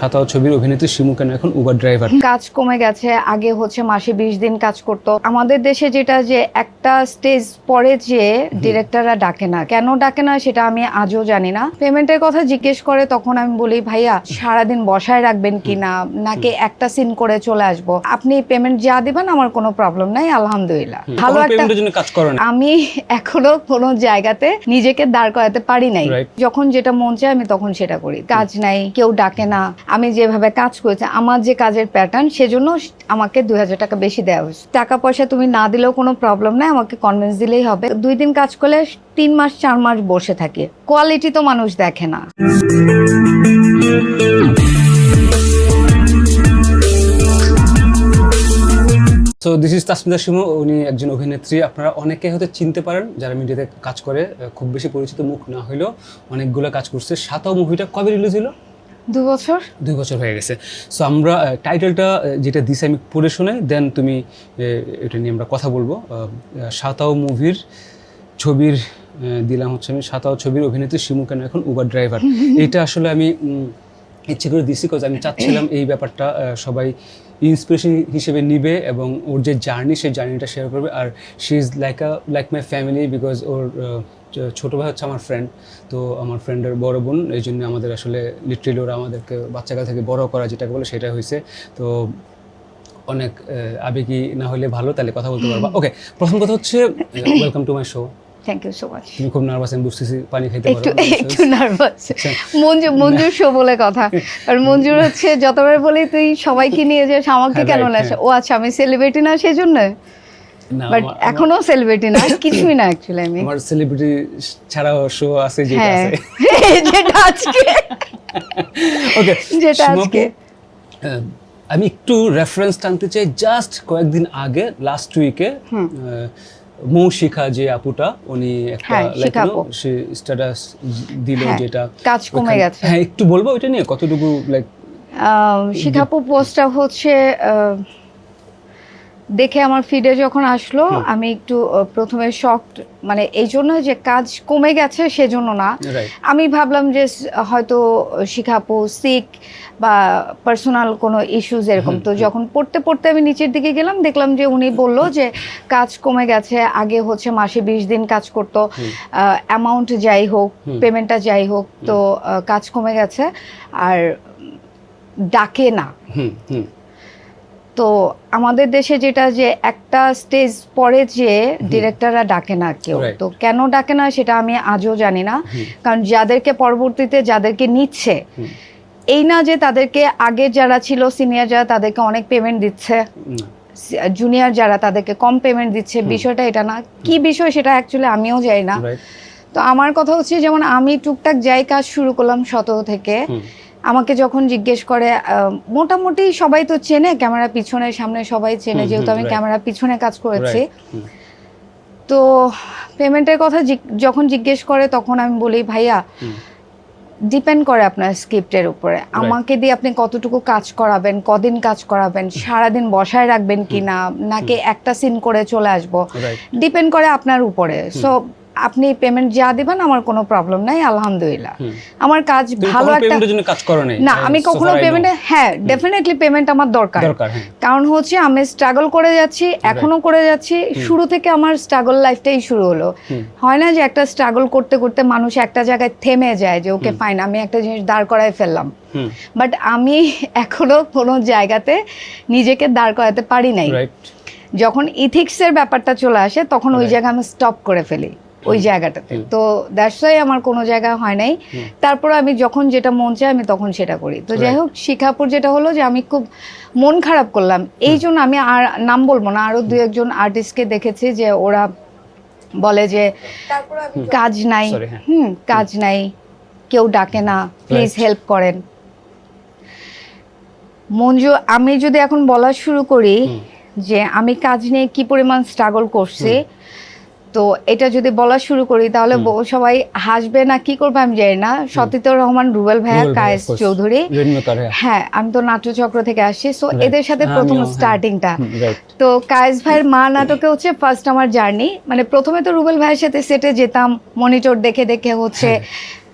সাতাও ছবির অভিনেত্রী শিমু কেন এখন উবার ড্রাইভার কাজ কমে গেছে আগে হচ্ছে মাসে বিশ দিন কাজ করতো। আমাদের দেশে যেটা যে একটা স্টেজ পরে যে ডিরেক্টররা ডাকে না। কেন ডাকে না সেটা আমি আজও জানি না। পেমেন্টের কথা জিজ্ঞেস করে তখন আমি বলি ভাইয়া সারাদিন বসায় রাখবেন কি না নাকি একটা সিন করে চলে আসব? আপনি পেমেন্ট যা দিবেন আমার কোনো প্রবলেম নাই আলহামদুলিল্লাহ। ভালো একটা আমি এখনও কোনো জায়গাতে নিজেকে দাঁড় করাতে পারি নাই। যখন যেটা মন চায় আমি তখন সেটা করি। কাজ নাই কেউ ডাকে না। আমি যেভাবে কাজ করেছি, আমার যে কাজের প্যাটার্ন সেজন্য আমাকে দুই হাজার টাকা বেশি দেওয়া হয়েছে। টাকা পয়সা তুমি না দিলেও কোনো প্রবলেম নাই, আমাকে কনভিন্স দিলেই হবে। দুই দিন কাজ করলে তিন মাস, চার মাস বসে থাকে। কোয়ালিটি তো মানুষ দেখে না। So this is Tasmida Shimu উনি একজন অভিনেত্রী। আপনারা অনেকে হয়তো চিনতে পারেন, যারা মিডিয়াতে কাজ করে খুব বেশি পরিচিত মুখ না হইলেও অনেকগুলো কাজ করছে। সাতাও মুভিটা কবে রিলিজ হলো দু বছর? দুই বছর হয়ে গেছে। সো আমরা টাইটেলটা যেটা দিছি আমি পড়ে শোনাই দেন তুমি এটা নিয়ে আমরা কথা বলব। সাতাও মুভির ছবির দিলাম হচ্ছে আমি সাতাও ছবির অভিনেত্রী শিমু কেন এখন উবার ড্রাইভার এটা আসলে আমি ইচ্ছে করে দিছি কজ আমি চাচ্ছিলাম এই ব্যাপারটা সবাই ইন্সপিরেশন হিসেবে নিবে এবং ওর যে জার্নি সেই জার্নিটা শেয়ার করবে। আর she is like a like my family because ওর ছোট ভাই হচ্ছে আমার ফ্রেন্ড তো আমার ফ্রেন্ডের বড় বোন এই জন্য আমাদের আসলে লিটারেলি ওরা আমাদেরকে বাচ্চাকাল থেকে বড় করা যেটাকে বলে সেটা হয়েছে। তো অনেক আবেগী না হলে ভালো তাহলে কথা বলতে পারবা। ওকে প্রথম কথা হচ্ছে welcome to my show thank you so much তুমি খুব নার্ভাস আমি বুঝতেছি পানি খাইতে একটু পারো একটু নার্ভাস মঞ্জু মঞ্জুর শো বলে কথা। আর মঞ্জুর হচ্ছে যতবার বলি তুই সবাইকে নিয়ে যাস আমাকে হ্যাঁ, কেন right, হ্যাঁ। ও আচ্ছা আমি সেলিব্রিটি না সেজন্য? বাট এখনও সেলিব্রিটি না কিছুই না অ্যাকচুয়ালি আমি আমার সেলিব্রিটি ছাড়াও শো আছে যেটা হ্যাঁ। আছে। যেটা আজকে। ওকে যেটা আজকে। আমি একটু রেফারেন্স টানতে চাই জাস্ট কয়েকদিন আগে লাস্ট উইকে মৌ শিখা যে আপুটা উনি একটা হ্যাঁ। সে স্ট্যাটাস দিল হ্যাঁ, যেটা কাজ কমে গেছে। হ্যাঁ একটু বলব ওইটা নিয়ে কতটুকু লাইক শিখাপু পোস্টটা হচ্ছে দেখে আমার ফিডে যখন আসলো আমি একটু প্রথমে শক মানে এই জন্য যে কাজ কমে গেছে সেজন্য না। আমি ভাবলাম যে হয়তো শিখাপু সিক বা পার্সোনাল কোনো ইস্যুজ এরকম। তো যখন পড়তে পড়তে আমি নিচের দিকে গেলাম দেখলাম যে উনি বলল যে কাজ কমে গেছে আগে হচ্ছে মাসে বিশ দিন কাজ করতো। অ্যামাউন্ট যাই হোক পেমেন্টটা যাই হোক তো কাজ কমে গেছে। আর ডাকে না। হুম হুম। তো আমাদের দেশে যেটা যে একটা স্টেজ পরে যে ডিরেক্টররা ডাকে না কেউ। তো কেন ডাকে না সেটা আমি আজও জানি না। কারণ যাদেরকে পরবর্তীতে যাদেরকে নিচ্ছে এই না যে তাদেরকে আগে যারা ছিল সিনিয়র যারা তাদেরকে অনেক পেমেন্ট দিচ্ছে জুনিয়র যারা তাদেরকে কম পেমেন্ট দিচ্ছে বিষয়টা এটা না। কি বিষয় সেটা অ্যাকচুয়ালি আমিও যাই না। তো আমার কথা হচ্ছে যেমন আমি টুকটাক যাই কাজ শুরু করলাম সতেরো থেকে। আমাকে যখন জিজ্ঞেস করে মোটামুটি সবাই তো চেনে ক্যামেরা পিছনে সামনে সবাই চেনে যেহেতু আমি. ক্যামেরা পিছনে কাজ করেছি। তো পেমেন্টের কথা যখন জিজ্ঞেস করে তখন আমি বলি ভাইয়া ডিপেন্ড করে আপনার স্ক্রিপ্টের উপরে। আমাকে দিয়ে আপনি কতটুকু কাজ করাবেন কদিন কাজ করাবেন সারাদিন বসায় রাখবেন কি না নাকি একটা সিন করে চলে আসব। ডিপেন্ড করে আপনার উপরে। সো আপনি পেমেন্ট যা দিবেন আমার কোনো প্রবলেম নাই আলহামদুলিল্লাহ। আমার কাজ ভালো একটা জন্য কাজ করো নাই? না আমি কখনো. পেমেন্টে হ্যাঁ ডেফিনেটলি পেমেন্ট আমার দরকার। দরকার হ্যাঁ। কারণ হচ্ছে আমি স্ট্রাগল করে যাচ্ছি এখনও করে যাচ্ছি শুরু থেকে আমার স্ট্রাগল লাইফটাই শুরু হলো। হয় না যে একটা স্ট্রাগল করতে করতে মানুষ একটা জায়গায় থেমে যায় যে ওকে ফাইন আমি একটা জিনিস দাঁড় করায় ফেললাম। বাট আমি এখনও কোনো জায়গাতে নিজেকে দাঁড় করাতে পারি নাই। যখন ইথিক্সের ব্যাপারটা চলে আসে তখন ওই জায়গায় আমি স্টপ করে ফেলি। ওই জায়গাটাতে। তো দ্যাটস ওয়াই আমার কোনো জায়গা হয় নাই। তারপর আমি যখন যেটা মন চায় আমি তখন সেটা করি। তো যাই হোক শিখাপুর যেটা হলো যে আমি খুব মন খারাপ করলাম। এই জন্য আমি আর নাম বলব না আরও দু একজন আর্টিস্টকে দেখেছি যে ওরা বলে যে কাজ নাই। হ্যাঁ। হুম কাজ নাই। কেউ ডাকে না। প্লিজ হেল্প করেন। মঞ্জু আমি যদি এখন বলা শুরু করি যে আমি কাজ নিয়ে কি পরিমাণ স্ট্রাগল করছি তো এটা যদি বলা শুরু করি তাহলে সবাই হাসবে না কি করবে আমি জানি না। সতীতুর রহমান রুবেল ভাইয়া কায়েস চৌধুরী। হ্যাঁ হ্যাঁ আমি তো নাট্যচক্র থেকে আসছি। সো এদের সাথে হ্যাঁ, প্রথম আমিও, হ্যাঁ। স্টার্টিংটা তো কায়েস ভাইয়ের মা নাটকে হচ্ছে ফার্স্ট আমার জার্নি মানে প্রথমে তো রুবেল ভাইয়ের সাথে সেটে যেতাম মনিটর দেখে দেখে হচ্ছে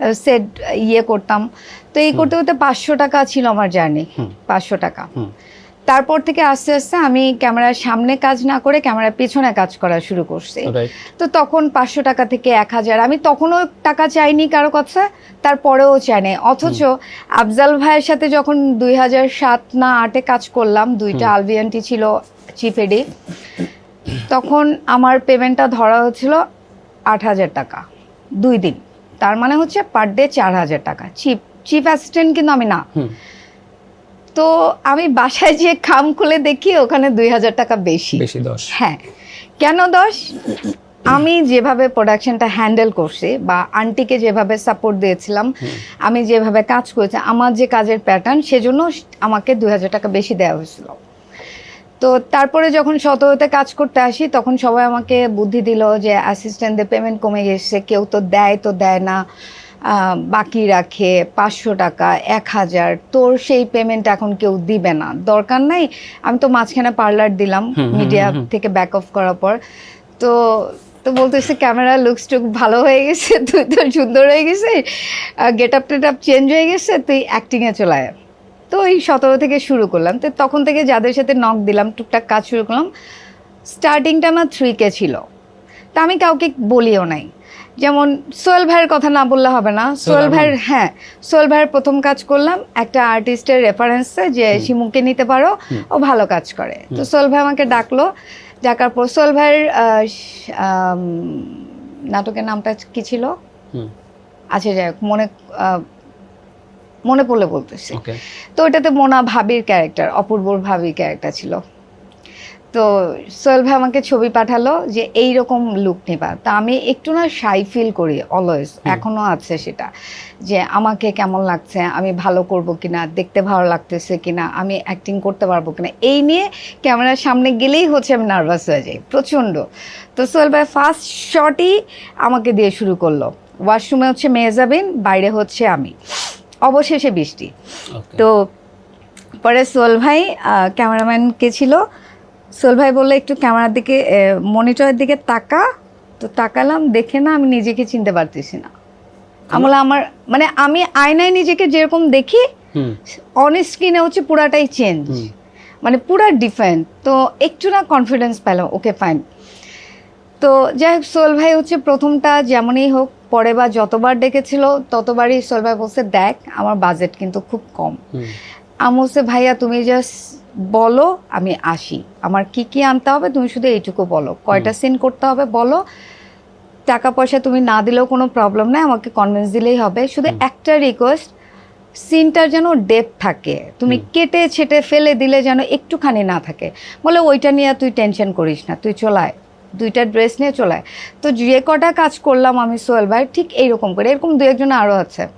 হ্যাঁ। সেট ইয়ে করতাম। তো এই করতে করতে পাঁচশো টাকা ছিল আমার জার্নি পাঁচশো টাকা। তারপর থেকে আস্তে আস্তে আমি ক্যামেরার সামনে কাজ না করে ক্যামেরার পেছনে কাজ করা শুরু করছি। তো তখন পাঁচশো টাকা থেকে এক হাজার। আমি তখনও টাকা চাইনি কারও কথা তারপরেও চাইনি। অথচ আফজাল ভাইয়ের সাথে যখন দুই হাজার সাত না আটে কাজ করলাম দুইটা আলভিয়ানটি ছিল চিফ এডি তখন আমার পেমেন্টটা ধরা হচ্ছিল আট হাজার টাকা দুই দিন। তার মানে হচ্ছে পার ডে চার হাজার টাকা। চিফ চিফ অ্যাসিস্ট্যান্ট কিন্তু আমি না। তো আমি বাসায় যে খাম খুলে দেখি ওখানে দুই হাজার টাকা বেশি। বেশি দশ। হ্যাঁ। কেন দশ? আমি যেভাবে প্রোডাকশনটা হ্যান্ডেল করছি বা আন্টিকে যেভাবে সাপোর্ট দিয়েছিলাম আমি যেভাবে কাজ করেছি আমার যে কাজের প্যাটার্ন সেজন্য আমাকে দুই হাজার টাকা বেশি দেওয়া হয়েছিল। তো তারপরে যখন সততে কাজ করতে আসি তখন সবাই আমাকে বুদ্ধি দিল যে অ্যাসিস্ট্যান্টদের পেমেন্ট কমে গেছে কেউ তো দেয় তো দেয় না। বাকি রাখে পাঁচশো টাকা এক হাজার। তোর সেই পেমেন্ট এখন কেউ দিবে না। দরকার নাই আমি তো মাঝখানে পার্লার দিলাম মিডিয়া। থেকে ব্যাক অফ করার পর। তো তো বলতেছে ক্যামেরা লুকস টুক ভালো হয়ে গেছে তুই তো সুন্দর হয়ে গেছে গেট আপ টেট আপ চেঞ্জ হয়ে গেছে তুই অ্যাক্টিংয়ে চলে আয়। তো এই সতেরো থেকে শুরু করলাম। তো তখন থেকে যাদের সাথে নক দিলাম টুকটাক কাজ শুরু করলাম স্টার্টিংটা আমার থ্রি কে ছিল। তা আমি কাউকে বলিও নাই। যেমন সোহেল ভাইয়ের কথা না বললে হবে না। সোহেল ভাইয়ের হ্যাঁ সোহেল ভাইয়ের প্রথম কাজ করলাম একটা আর্টিস্টের রেফারেন্সে যে শিমুকে নিতে পারো ও ভালো কাজ করে। তো সোহেল ভাই আমাকে ডাকলো ডাকার পর সোহেল ভাইয়ের নাটকের নামটা কি ছিল? হুম। আচ্ছা যাই হোক মনে মনে পড়লে বলতেছি। তো ওটাতে মোনা ভাবির ক্যারেক্টার অপূর্বর ভাবির ক্যারেক্টার ছিল। তো সোহেল ভাই আমাকে ছবি পাঠালো যে এই রকম লুক নেবা। তা আমি একটু না শাই ফিল করি অলওয়েজ এখনও আছে সেটা। যে আমাকে কেমন লাগছে আমি ভালো করব কিনা দেখতে ভালো লাগতেছে কিনা আমি অ্যাক্টিং করতে পারব কিনা এই নিয়ে ক্যামেরার সামনে গেলেই হচ্ছে আমি নার্ভাস হয়ে যাই প্রচণ্ড। তো সোহেল ভাই ফার্স্ট শটই আমাকে দিয়ে শুরু করল। ওয়াশরুমে হচ্ছে মেহজাবিন বাইরে হচ্ছে আমি। অবশেষে বৃষ্টি। তো পরে সোল ভাই ক্যামেরাম্যান কে ছিল সোল ভাই বলল একটু ক্যামেরার দিকে মনিটরের দিকে তাকা। তো তাকালাম দেখে না আমি নিজেকে চিনতে পারতেছি না। আমলে আমার মানে আমি আয়নায় নিজেকে যেরকম দেখি অন স্ক্রিনে হচ্ছে পুরাটাই চেঞ্জ মানে পুরা ডিফারেন্ট তো একটু না কনফিডেন্স পেলাম ওকে ফাইন তো যাই হোক সোহেল ভাই হচ্ছে প্রথমটা যেমনই হোক পরে বা যতবার ডেকেছিল ততবারই সোহেল ভাই বলছে দেখ আমার বাজেট কিন্তু খুব কম। আমি বলছে ভাইয়া তুমি জাস্ট বলো আমি আসি। আমার কি কি আনতে হবে তুমি শুধু এইটুকু বলো। কয়টা সিন করতে হবে বলো। টাকা পয়সা তুমি না দিলেও কোনো প্রবলেম নাই আমাকে কনভিন্স দিলেই হবে। শুধু একটা রিকোয়েস্ট সিনটার যেন ডেপ থাকে। তুমি কেটে ছেটে ফেলে দিলে যেন একটুখানি না থাকে। বলে ওইটা নিয়ে তুই টেনশন করিস না। তুই চলায়। দুইটা ড্রেস নিয়ে চলায়। তো যে কটা কাজ করলাম আমি সোহেল ভাই ঠিক এইরকম করে। এরকম দু একজন আরও আছে।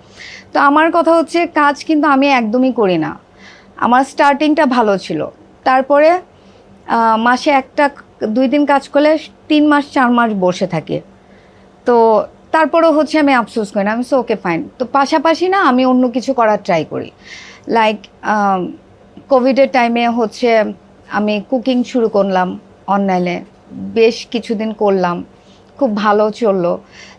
তো আমার কথা হচ্ছে কাজ কিন্তু আমি একদমই করি না। আমার স্টার্টিংটা ভালো ছিল। তারপরে মাসে একটা দুই দিন কাজ করলে তিন মাস চার মাস বসে থাকি। তো তারপরেও হচ্ছে আমি আফসোস করি না। আমি সো ওকে ফাইন তো পাশাপাশি না আমি অন্য কিছু করার ট্রাই করি। লাইক কোভিডের টাইমে হচ্ছে আমি কুকিং শুরু করলাম অনলাইনে বেশ কিছুদিন করলাম। খুব ভালো চলল।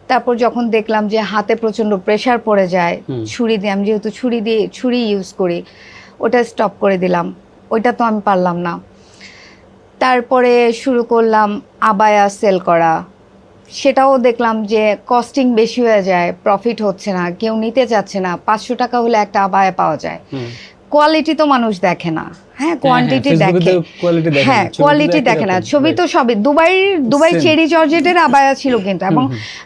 তারপর যখন দেখলাম যে হাতে প্রচণ্ড প্রেশার পড়ে যায় ছুরি দিয়ে আমি যেহেতু ছুরি দিয়ে ছুরি ইউজ করি ওটা স্টপ করে দিলাম। ওইটা তো আমি পারলাম না। তারপরে শুরু করলাম আবায়া সেল করা। সেটাও দেখলাম যে কস্টিং বেশি হয়ে যায় প্রফিট হচ্ছে না কেউ নিতে চাচ্ছে না। পাঁচশো টাকা হলে একটা আবায়া পাওয়া যায়। কোয়ালিটি তো মানুষ দেখে না। হ্যাঁ কোয়ান্টিটি দেখে তো quality দেখে হ্যাঁ কোয়ালিটি দেখে না। ছবি তো সবই। দুবাই দুবাই চেরি জর্জেটের আবায়া ছিল কিন্তু। এবং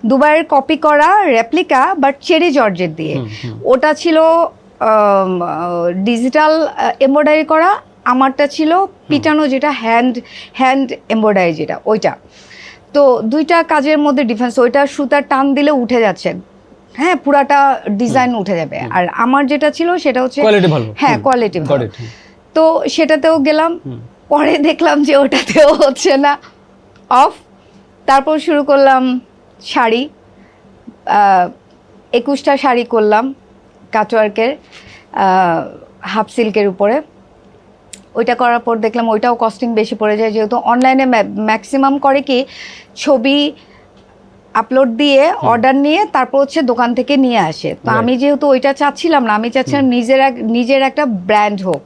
দুবাইয়ের কপি করা রেপ্লিকা বাট চেরি জর্জেট দিয়ে। ওটা ছিল ডিজিটাল এমব্রয়ডারি করা আমারটা ছিল পিটানো যেটা হ্যান্ড হ্যান্ড এমব্রয়ডারি যেটা ওইটা। তো দুইটা কাজের মধ্যে ডিফারেন্স ওইটা সুতার টান দিলে উঠে যাচ্ছে। হ্যাঁ পুরাটা ডিজাইন উঠে যাবে। আর আমার যেটা ছিল সেটা হচ্ছে হ্যাঁ কোয়ালিটি ভালো। তো সেটাতেও গেলাম। পরে দেখলাম যে ওটাতেও হচ্ছে না। অফ তারপর শুরু করলাম শাড়ি। একুশটা শাড়ি করলাম। কাটওয়ার্কের হাফ সিল্কের উপরে। ওইটা করার পর দেখলাম ওইটাও কস্টিং বেশি পড়ে যায় যেহেতু অনলাইনে ম্যাক্সিমাম করে কি ছবি আপলোড দিয়ে অর্ডার নিয়ে তারপর হচ্ছে দোকান থেকে নিয়ে আসে। তো আমি যেহেতু ওইটা চাচ্ছিলাম না আমি চাচ্ছিলাম নিজের এক- নিজের একটা ব্র্যান্ড হোক।